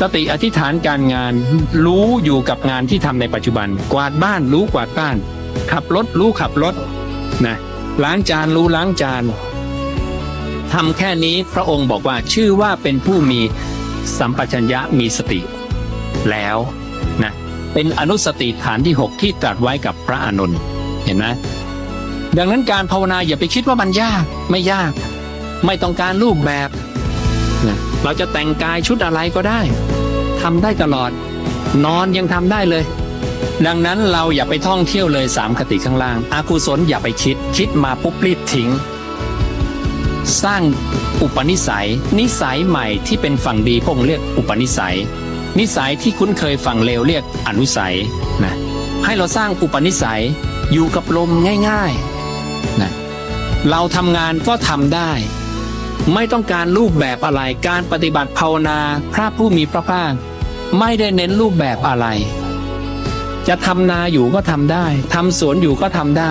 สติอธิษฐานการงาน รู้อยู่กับงานที่ทำในปัจจุบัน กวาดบ้านรู้กวาดบ้าน ขับรถรู้ขับรถนะล้างจานรู้ล้างจานทำแค่นี้พระองค์บอกว่าชื่อว่าเป็นผู้มีสัมปชัญญะมีสติ แล้วนะเป็นอนุสติฐานที่ 6 ที่ตรัสไว้กับพระอานนท์เห็นไหมดังนั้นการภาวนาอย่าไปคิดว่ามันยากไม่ยาก ไม่ต้องการรูปแบบ เราจะแต่งกายชุดอะไรก็ได้ทำได้ตลอด นอนยังทำได้เลย ดังนั้นเราอย่าไปท่องเที่ยวเลยสามคติข้างล่างอากุศลอย่าไปคิด คิดมาปุ๊บรีบทิ้ง สร้างอุปนิสัย นิสัยใหม่ที่เป็นฝั่งดีพงเรียกอุปนิสัย นิสัยที่คุ้นเคยฝั่งเลวเรียกอนุสัยนะให้เราสร้างอุปนิสัยอยู่กับลมง่ายๆนะเราทำงานก็ทำได้ ไม่ต้องการรูปแบบอะไรการปฏิบัติภาวนาพระผู้มีพระภาค ไม่ได้เน้นรูปแบบอะไร จะทำนาอยู่ก็ทำได้ทำสวนอยู่ก็ทำได้